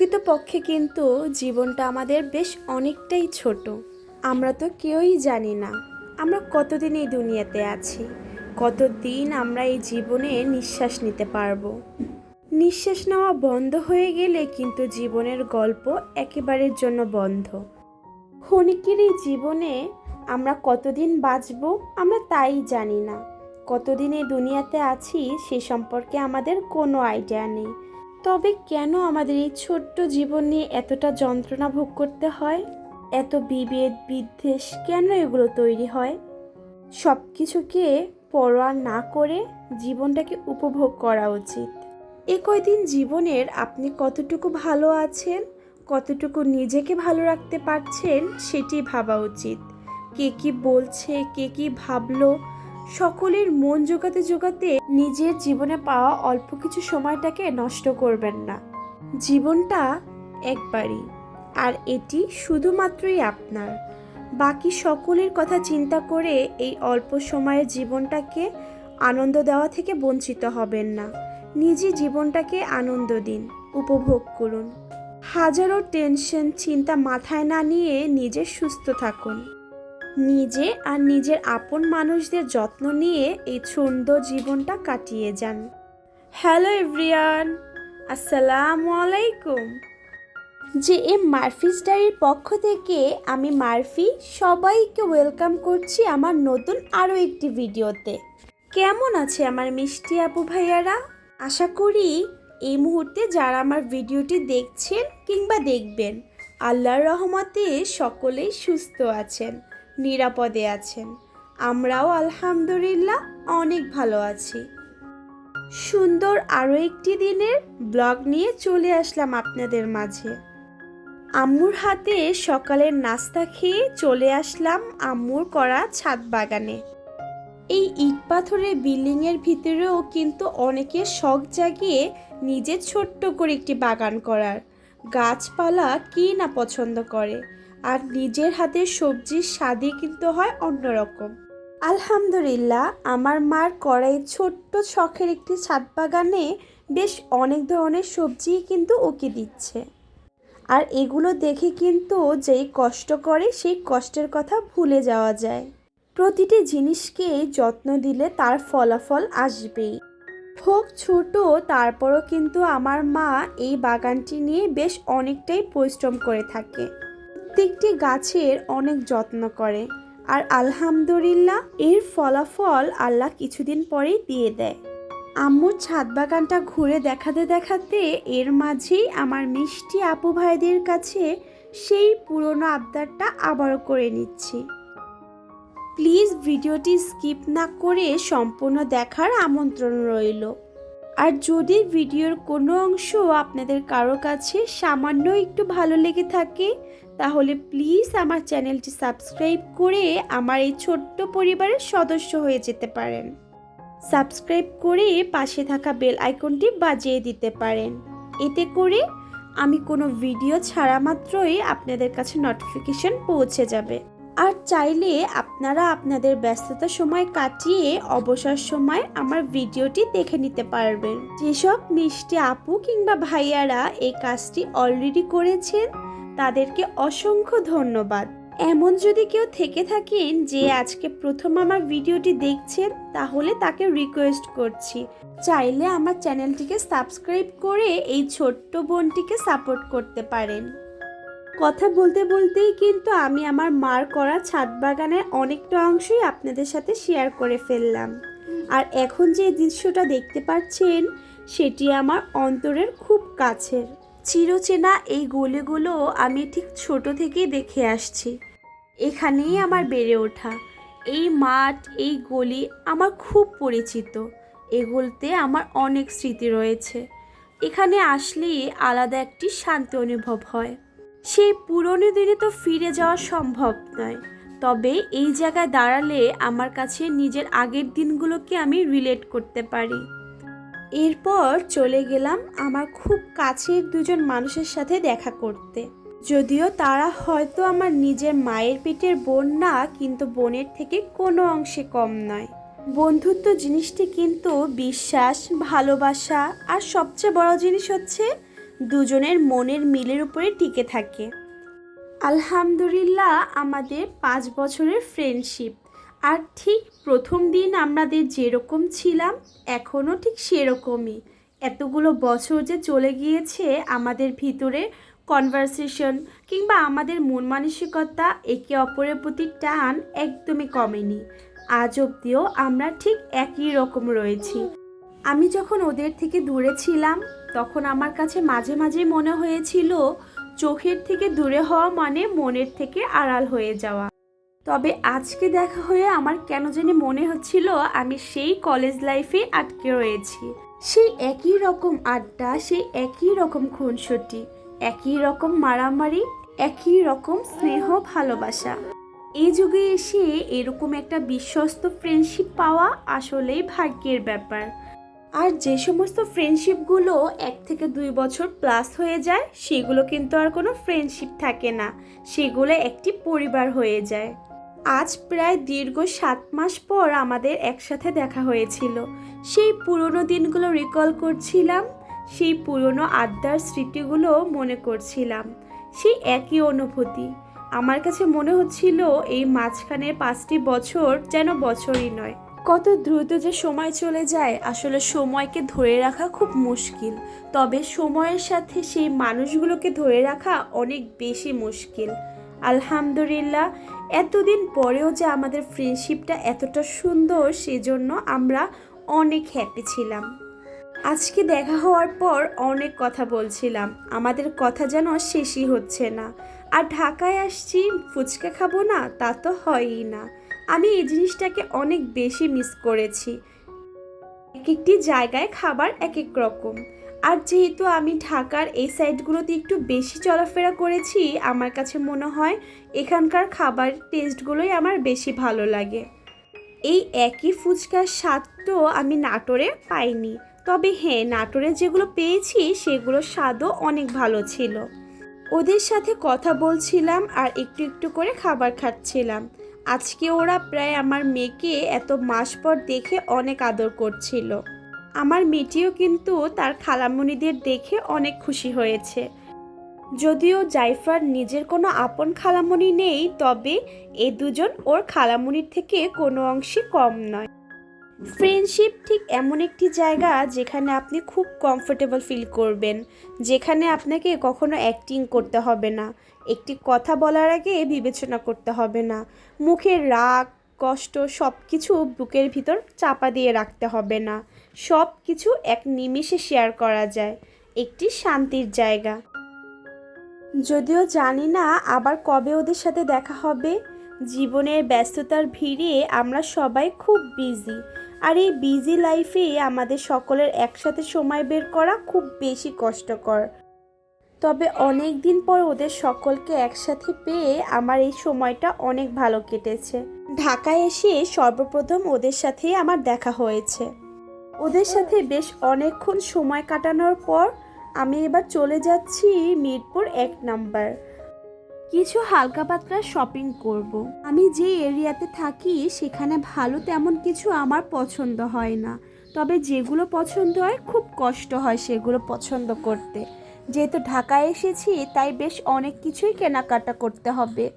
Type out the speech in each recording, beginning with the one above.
প্রকৃতপক্ষে কিন্তু জীবনটা আমাদের বেশ অনেকটাই ছোট। আমরা তো কেউই জানি না, আমরা কতদিন এই দুনিয়াতে আছি, কতদিন আমরা এই জীবনে নিঃশ্বাস নিতে পারব। নিঃশ্বাস নেওয়া বন্ধ হয়ে গেলে কিন্তু জীবনের গল্প একেবারের জন্য বন্ধ। ক্ষণিকের এই জীবনে আমরা কতদিন বাঁচব, আমরা তাই জানি না। কতদিন এই দুনিয়াতে আছি, সে সম্পর্কে আমাদের কোনো আইডিয়া নেই। তবে কেন আমাদের এই ছোট্ট জীবন নিয়ে এতটা যন্ত্রণা ভোগ করতে হয়? এত বিভেদ, বিদ্বেষ কেন এগুলো তৈরি হয়? সব কিছুকে পরোয়া না করে জীবনটাকে উপভোগ করা উচিত। এ কয়দিন জীবনের আপনি কতটুকু ভালো আছেন, কতটুকু নিজেকে ভালো রাখতে পারছেন, সেটি ভাবা উচিত। কে কি বলছে, কে কি ভাবলো সকলের মন জোগাতে জোগাতে নিজের জীবনে পাওয়া অল্প কিছু সময়টাকে নষ্ট করবেন না। জীবনটা একবারই। আর এটি শুধুমাত্রই আপনার। বাকি সকলের কথা চিন্তা করে এই অল্প সময়ের জীবনটাকে আনন্দ দেওয়া থেকে বঞ্চিত হবেন না। নিজে জীবনটাকে আনন্দ দিন, উপভোগ করুন। হাজারো টেনশন, চিন্তা মাথায় না নিয়ে নিজে সুস্থ থাকুন। নিজে আর নিজের আপন মানুষদের যত্ন নিয়ে এই সুন্দর জীবনটা কাটিয়ে যান। হ্যালো এভরিয়ান, আসসালামু আলাইকুম। যে এম মারফিস ডায়ের পক্ষ থেকে আমি মারফি সবাইকে ওয়েলকাম করছি আমার নতুন আরও একটি ভিডিওতে। কেমন আছে আমার মিষ্টি আপু ভাইয়ারা? আশা করি এই মুহূর্তে যারা আমার ভিডিওটি দেখছেন কিংবা দেখবেন, আল্লাহর রহমতে সকলেই সুস্থ আছেন। নিরাপদে আছেন। আমরাও আলহামদুলিল্লাহ অনেক ভালো আছি। সুন্দর আরও একটি দিনের ব্লগ নিয়ে চলে আসলাম আপনাদের মাঝে। আম্মুর হাতে সকালের নাস্তা খেয়ে চলে আসলাম আম্মুর করা ছাদ বাগানে। এই ইট পাথরের বিল্ডিংয়ের ভিতরেও কিন্তু অনেকে শখ জাগিয়ে নিজের ছোট্ট করে একটি বাগান করার। গাছপালা কে না পছন্দ করে? আর নিজের হাতের সবজির স্বাদই কিন্তু হয় অন্যরকম। আলহামদুলিল্লাহ, আমার মার করাই ছোট্ট শখের একটি ছাদ বাগানে বেশ অনেক ধরনের সবজি কিন্তু ওকে দিচ্ছে। আর এগুলো দেখে কিন্তু যেই কষ্ট করে, সেই কষ্টের কথা ভুলে যাওয়া যায়। প্রতিটি জিনিসকে যত্ন দিলে তার ফলাফল আসবেই। হোক ছোট, তারপরও কিন্তু আমার মা এই বাগানটি নিয়ে বেশ অনেকটাই পরিশ্রম করে থাকে। প্রত্যেকটি গাছের অনেক যত্ন করে। আর আলহামদুলিল্লাহ, এর ফলাফল আল্লাহ কিছুদিন পরেই দিয়ে দেয়। আম্মুর ছাদ বাগানটা ঘুরে দেখাতে দেখাতে এর মাঝেই আমার মিষ্টি আপু ভাইদের কাছে সেই পুরনো আবদারটা আবারও করে নিচ্ছি। প্লিজ ভিডিওটি স্কিপ না করে সম্পূর্ণ দেখার আমন্ত্রণ রইল। আর যদি ভিডিওর কোনো অংশ আপনাদের কারও কাছে সামান্য একটু ভালো লেগে থাকে তাহলে প্লিজ আমার চ্যানেলটি সাবস্ক্রাইব করে আমার এই ছোট্ট পরিবারের সদস্য হয়ে যেতে পারেন। সাবস্ক্রাইব করে পাশে থাকা বেল আইকনটি বাজিয়ে দিতে পারেন। এতে করে আমি কোনো ভিডিও ছাড়া মাত্রই আপনাদের কাছে নোটিফিকেশন পৌঁছে যাবে। আর চাইলে আপনারা আপনাদের ব্যস্ততা সময় কাটিয়ে অবসর সময় আমার ভিডিওটি দেখে নিতে পারবেন। যেসব মিষ্টি আপু কিংবা ভাইয়ারা এই কাজটি অলরেডি করেছেন তাদেরকে অসংখ্য ধন্যবাদ। এমন যদি কেউ থেকে থাকেন যে আজকে প্রথম আমার ভিডিওটি দেখছেন, তাহলে তাকে রিকোয়েস্ট করছি। চাইলে আমার চ্যানেলটিকে সাবস্ক্রাইব করে এই ছোট্ট বোনটিকে সাপোর্ট করতে পারেন। কথা বলতে বলতেই কিন্তু আমি আমার মার করা ছাদ বাগানের অনেকটা অংশই আপনাদের সাথে শেয়ার করে ফেললাম। আর এখন যে দৃশ্যটা দেখতে পাচ্ছেন, সেটি আমার অন্তরের খুব কাছের। চিরচেনা এই গলিগুলো আমি ঠিক ছোট থেকেই দেখে আসছি। এখানেই আমার বেড়ে ওঠা। এই মাঠ, এই গলি আমার খুব পরিচিত। এগুলোতে আমার অনেক স্মৃতি রয়েছে। এখানে আসলেই আলাদা একটি শান্তি অনুভব হয়। সেই পুরনো দিনে তো ফিরে যাওয়া সম্ভব নয়। তবে এই জায়গায় দাঁড়ালে আমার কাছে নিজের আগের দিনগুলোকে আমি রিলেট করতে পারি। এরপর চলে গেলাম আমার খুব কাছের দুজন মানুষের সাথে দেখা করতে। যদিও তারা হয়তো আমার নিজের মায়ের পেটের বোন না, কিন্তু বোনের থেকে কোনো অংশে কম নয়। বন্ধুত্ব জিনিসটি কিন্তু বিশ্বাস, ভালোবাসা আর সবচেয়ে বড় জিনিস হচ্ছে দুজনের মনের মিলের উপরে টিকে থাকে। আলহামদুলিল্লাহ আমাদের পাঁচ বছরের ফ্রেন্ডশিপ আর ঠিক প্রথম দিন আমাদের যেরকম ছিলাম, এখনও ঠিক সেরকমই। এতগুলো বছর যে চলে গিয়েছে আমাদের ভিতরে কনভারসেশন কিংবা আমাদের মন মানসিকতা একে অপরের প্রতি টান একদমই কমেনি। আজ অবধিও আমরা ঠিক একই রকম রয়েছি। আমি যখন ওদের থেকে দূরে ছিলাম, তখন আমার কাছে মাঝে মাঝে মনে হয়েছিল, চোখের থেকে দূরে হওয়া মানে মনের থেকে আড়াল হয়ে যাওয়া। তবে আজকে দেখা হয়ে আমার কেন জানি মনে হচ্ছিল আমি সেই কলেজ লাইফে আটকে রয়েছি। সেই একই রকম আড্ডা, সেই একই রকম খুনসুটি, একই রকম মারামারি, একই রকম স্নেহ ভালোবাসা। এই যুগে এসে এরকম একটা বিশ্বস্ত ফ্রেন্ডশিপ পাওয়া আসলেই ভাগ্যের ব্যাপার। আর যে সমস্ত ফ্রেন্ডশিপগুলো এক থেকে দুই বছর প্লাস হয়ে যায়, সেগুলো কিন্তু আর কোনো ফ্রেন্ডশিপ থাকে না। সেগুলো একটি পরিবার হয়ে যায়। আজ প্রায় দীর্ঘ সাত মাস পর আমাদের একসাথে দেখা হয়েছিল। সেই পুরনো দিনগুলো রিকল করছিলাম, সেই পুরনো আড্ডার স্মৃতিগুলো মনে করছিলাম, সেই একই অনুভূতি। আমার কাছে মনে হচ্ছিল এই মাঝখানের পাঁচটি বছর যেন বছরই নয়। কত দ্রুত যে সময় চলে যায়, আসলে সময়কে ধরে রাখা খুব মুশকিল। তবে সময়ের সাথে সেই মানুষগুলোকে ধরে রাখা অনেক বেশি মুশকিল। আলহামদুলিল্লাহ এতদিন পরেও যে আমাদের ফ্রেন্ডশিপটা এতটা সুন্দর, সেজন্য আমরা অনেক হ্যাপি ছিলাম। আজকে দেখা হওয়ার পর অনেক কথা বলছিলাম। আমাদের কথা যেন শেষই হচ্ছে না। আর ঢাকায় আসছি, ফুচকা খাব না, তা তো হয়ই না। আমি এই জিনিসটাকে অনেক বেশি মিস করেছি। এক একটি জায়গায় খাবার এক এক রকম। আর যেহেতু আমি ঢাকার এই সাইডগুলোতে একটু বেশি চলাফেরা করেছি, আমার কাছে মনে হয় এখানকার খাবার টেস্টগুলোই আমার বেশি ভালো লাগে। এই একই ফুচকার স্বাদ তো আমি নাটোরে পাইনি। তবে হ্যাঁ নাটোরে যেগুলো পেয়েছি, সেগুলোর স্বাদও অনেক ভালো ছিল। ওদের সাথে কথা বলছিলাম আর একটু একটু করে খাবার খাচ্ছিলাম। আজকে ওরা প্রায় আমার মেয়েকে এত মাস পর দেখে অনেক আদর করছিল। আমার মেয়েটিও কিন্তু তার খালামণিদের দেখে অনেক খুশি হয়েছে। যদিও জাইফার নিজের কোনো আপন খালামণি নেই, তবে এ দুজন ওর খালামণির থেকে কোনো অংশে কম নয়। ফ্রেন্ডশিপ ঠিক এমন একটি জায়গা যেখানে আপনি খুব কমফোর্টেবল ফিল করবেন, যেখানে আপনাকে কখনো অ্যাক্টিং করতে হবে না, একটি কথা বলার আগে বিবেচনা করতে হবে না, মুখের রাগ, কষ্ট সব কিছু বুকের ভিতর চাপা দিয়ে রাখতে হবে না। সব কিছু এক নিমেষে শেয়ার করা যায়। একটি শান্তির জায়গা। যদিও জানি না আবার কবে ওদের সাথে দেখা হবে, জীবনের ব্যস্ততার ভিড়ে আমরা সবাই খুব বিজি আর এই বিজি লাইফে আমাদের সকলের একসাথে সময় বের করা খুব বেশি কষ্টকর। তবে অনেক দিন পর ওদের সকলকে একসাথে পেয়ে আমার এই সময়টা অনেক ভালো কেটেছে। ঢাকায় এসে সর্বপ্রথম ওদের সাথেই আমার দেখা হয়েছে। ওদের সাথে বেশ অনেকক্ষণ সময় কাটানোর পর আমি এবার চলে যাচ্ছি মিরপুর এক নাম্বার। কিছু হালকা পাতলা শপিং করব। আমি যে এরিয়াতে থাকি, সেখানে ভালো তেমন কিছু আমার পছন্দ হয় না। তবে যেগুলো পছন্দ হয়, খুব কষ্ট হয় সেগুলো পছন্দ করতে। যেহেতু ঢাকায় এসেছি, তাই বেশ অনেক কিছুই কেনাকাটা করতে হবে।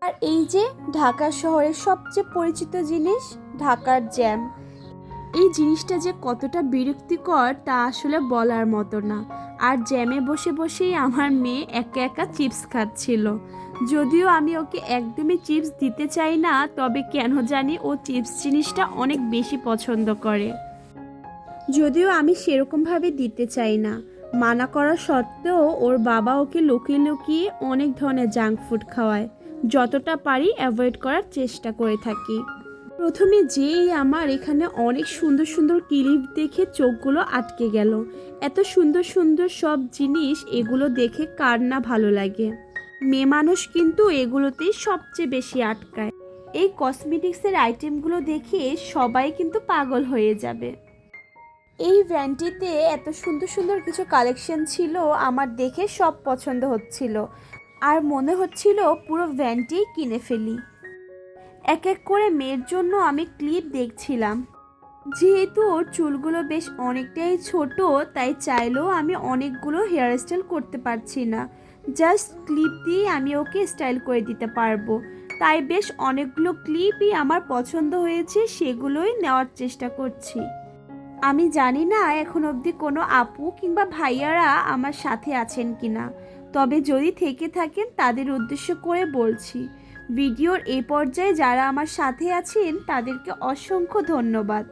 আর এই যে, ঢাকা শহরের সবচেয়ে পরিচিত জিনিস, ঢাকার জ্যাম। এই জিনিসটা যে কতটা বিরক্তিকর তা আসলে বলার মতো না। আর জ্যামে বসে বসেই আমার মেয়ে একা একা চিপস খাচ্ছিল। যদিও আমি ওকে একদমই চিপস দিতে চাই না, তবে কেন জানি ও চিপস জিনিসটা অনেক বেশি পছন্দ করে। যদিও আমি সেরকমভাবে দিতে চাই না। মানা করা সত্ত্বেও ওর বাবা ওকে লুকিয়ে লুকিয়ে অনেক ধরনের জাঙ্ক ফুড খাওয়ায়। যতটা পারি অ্যাভয়েড করার চেষ্টা করে থাকি। প্রথমে যেই আমার এখানে অনেক সুন্দর সুন্দর ক্লিপ দেখে চোখগুলো আটকে গেল। এত সুন্দর সুন্দর সব জিনিস এগুলো দেখে কার না ভালো লাগে। মেয়ে মানুষ কিন্তু এগুলোতেই সবচেয়ে বেশি আটকায়। এই কসমেটিক্সের আইটেমগুলো দেখে সবাই কিন্তু পাগল হয়ে যাবে। এই ভ্যানটিতে এত সুন্দর সুন্দর কিছু কালেকশন ছিল, আমার দেখে সব পছন্দ হচ্ছিল। আর মনে হচ্ছিল পুরো ভ্যানটি কিনে ফেলি। এক এক করে মেয়ের জন্য আমি ক্লিপ দেখছিলাম। যেহেতু ওর চুলগুলো বেশ অনেকটাই ছোট, তাই চাইলেও আমি অনেকগুলো হেয়ার স্টাইল করতে পারছি না। জাস্ট ক্লিপ দিয়ে আমি ওকে স্টাইল করে দিতে পারব। তাই বেশ অনেকগুলো ক্লিপই আমার পছন্দ হয়েছে, সেগুলোই নেওয়ার চেষ্টা করছি। আমি জানি না এখন অবধি কোনো আপু কিংবা ভাইয়ারা আমার সাথে আছেন কিনা, তবে যদি থেকে থাকেন তাদের উদ্দেশ্য করে বলছি। ভিডিওর এই পর্যায়ে যারা আমার সাথে আছেন, তাদেরকে অসংখ্য ধন্যবাদ।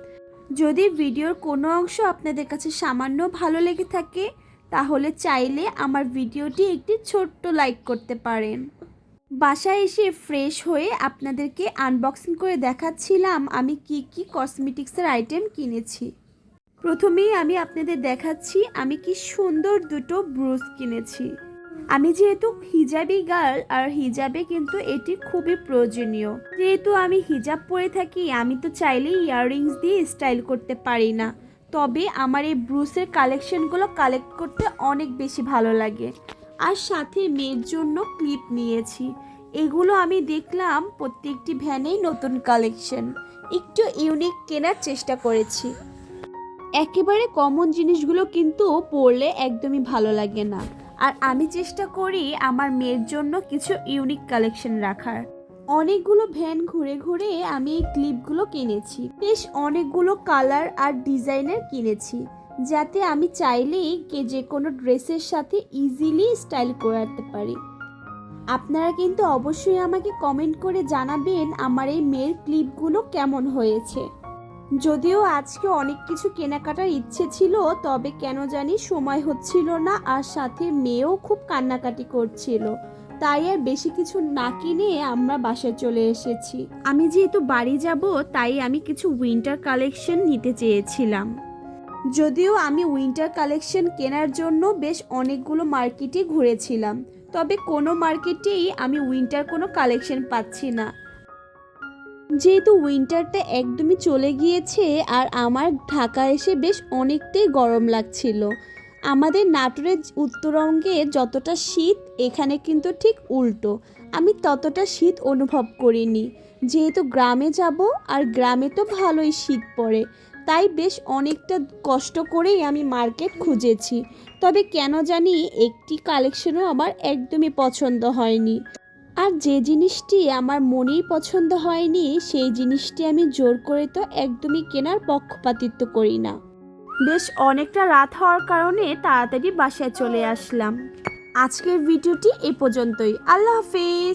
যদি ভিডিওর কোনো অংশ আপনাদের কাছে সামান্য ভালো লেগে থাকে, তাহলে চাইলে আমার ভিডিওটি একটি ছোট্ট লাইক করতে পারেন। বাসায় এসে ফ্রেশ হয়ে আপনাদেরকে আনবক্সিং করে দেখাচ্ছিলাম আমি কি কি কসমেটিক্সের আইটেম কিনেছি। প্রথমেই আমি আপনাদের দেখাচ্ছি আমি কি সুন্দর দুটো ব্রুশ কিনেছি। আমি যেহেতু হিজাবি গার্ল, আর হিজাবে কিন্তু এটি খুবই প্রয়োজনীয়। যেহেতু আমি হিজাব পরে থাকি, আমি তো চাইলেই ইয়াররিংস দিয়ে স্টাইল করতে পারি না। তবে আমার এই ব্রুসের কালেকশনগুলো কালেক্ট করতে অনেক বেশি ভালো লাগে। আর সাথে মেয়ের জন্য ক্লিপ নিয়েছি। এগুলো আমি দেখলাম প্রত্যেকটি ভ্যানেই নতুন কালেকশন। একটু ইউনিক কেনার চেষ্টা করেছি। একেবারে কমন জিনিসগুলো কিন্তু পরলে একদমই ভালো লাগে না। আর আমি চেষ্টা করি আমার মেয়ের জন্য কিছু ইউনিক কালেকশন রাখার। অনেকগুলো ভ্যান ঘুরে ঘুরে আমি এই ক্লিপগুলো কিনেছি। বেশ অনেকগুলো কালার আর ডিজাইনের কিনেছি, যাতে আমি চাইলেই কে যে কোনো ড্রেসের সাথে ইজিলি স্টাইল করাতে পারি। আপনারা কিন্তু অবশ্যই আমাকে কমেন্ট করে জানাবেন আমার এই মেয়ের ক্লিপগুলো কেমন হয়েছে। যদিও আজকে অনেক কিছু কেনাকাটার ইচ্ছে ছিল, তবে কেন জানি সময় হচ্ছিল না আর সাথে মেয়েও খুব কান্নাকাটি করছিল। তাই আর বেশি কিছু না কিনে আমরা বাসায় চলে এসেছি। আমি যেহেতু বাড়ি যাব, তাই আমি কিছু উইন্টার কালেকশন নিতে চেয়েছিলাম। যদিও আমি উইন্টার কালেকশন কেনার জন্য বেশ অনেকগুলো মার্কেটে ঘুরেছিলাম, তবে কোনো মার্কেটেই আমি উইন্টার কোনো কালেকশন পাচ্ছি না। যেহেতু উইন্টারটা একদমই চলে গিয়েছে আর আমার ঢাকা এসে বেশ অনেকটাই গরম লাগছিল। আমাদের নাটোরের উত্তরঙ্গে যতটা শীত, এখানে কিন্তু ঠিক উল্টো। আমি ততটা শীত অনুভব করিনি। যেহেতু গ্রামে যাব আর গ্রামে তো ভালোই শীত পড়ে, তাই বেশ অনেকটা কষ্ট করেই আমি মার্কেট খুঁজেছি। তবে কেন জানি একটি কালেকশনও আমার একদমই পছন্দ হয়নি। আর যে জিনিসটি আমার মনেই পছন্দ হয়নি, সেই জিনিসটি আমি জোর করে তো একদমই কেনার পক্ষপাতিত্ব করি না। বেশ অনেকটা রাত হওয়ার কারণে তাড়াতাড়ি বাসায় চলে আসলাম। আজকের ভিডিওটি এ পর্যন্তই। আল্লাহ হাফেজ!